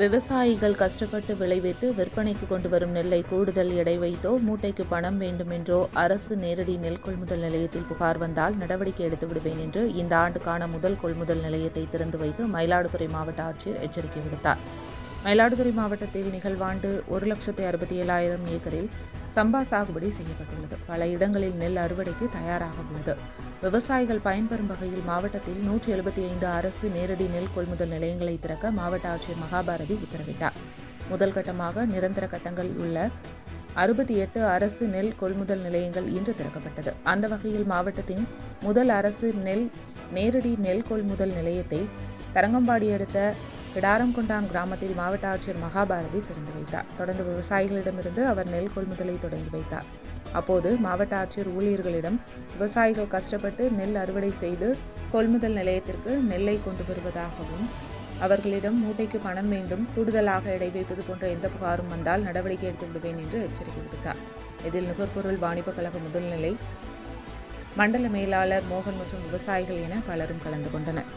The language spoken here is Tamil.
விவசாயிகள் கஷ்டப்பட்டு விளைவித்து விற்பனைக்கு கொண்டு வரும் நெல்லை கூடுதல் எடை வைத்தோ மூட்டைக்கு பணம் வேண்டுமென்றோ அரசு நேரடி நெல் கொள்முதல் நிலையத்தில் புகார் வந்தால் நடவடிக்கை எடுத்து விடுவேன் என்று இந்த ஆண்டுக்கான முதல் கொள்முதல் நிலையத்தை திறந்து வைத்து மயிலாடுதுறை மாவட்ட ஆட்சியர் எச்சரிக்கை விடுத்தார். மயிலாடுதுறை மாவட்டத்தில் நிகழ்வாண்டு ஒரு லட்சத்தி அறுபத்தி ஏழாயிரம் ஏக்கரில் சம்பா சாகுபடி செய்யப்பட்டுள்ளது. பல இடங்களில் நெல் அறுவடைக்கு தயாராக உள்ளது. விவசாயிகள் பயன்பெறும் வகையில் மாவட்டத்தில் நூற்றி எழுபத்தி ஐந்து அரசு நேரடி நெல் கொள்முதல் நிலையங்களை திறக்க மாவட்ட ஆட்சியர் மகாபாரதி உத்தரவிட்டார். முதல் கட்டமாக நிரந்தர கட்டங்கள் உள்ள அறுபத்தி எட்டு அரசு நெல் கொள்முதல் நிலையங்கள் இன்று திறக்கப்பட்டது. அந்த வகையில் மாவட்டத்தின் முதல் அரசு நெல் நேரடி நெல் கொள்முதல் நிலையத்தை தரங்கம்பாடி அடுத்த கிடாரம்கொண்டான் கிராமத்தில் மாவட்ட ஆட்சியர் மகாபாரதி திறந்து வைத்தார். தொடர்ந்து விவசாயிகளிடமிருந்து அவர் நெல் கொள்முதலை தொடங்கி வைத்தார். அப்போது மாவட்ட ஆட்சியர் ஊழியர்களிடம் விவசாயிகள் கஷ்டப்பட்டு நெல் அறுவடை செய்து கொள்முதல் நிலையத்திற்கு நெல்லை கொண்டு வருவதாகவும் அவர்களிடம் மூட்டைக்கு பணம் வேண்டும் கூடுதலாக எடை வைப்பது போன்ற எந்த புகாரும் வந்தால் நடவடிக்கை எடுத்து விடுவேன் என்று எச்சரிக்கை விடுத்தார். இதில் நுகர்பொருள் வாணிப கழக முதல்நிலை மண்டல மேலாளர் மோகன் மற்றும் விவசாயிகள் என பலரும் கலந்து கொண்டனர்.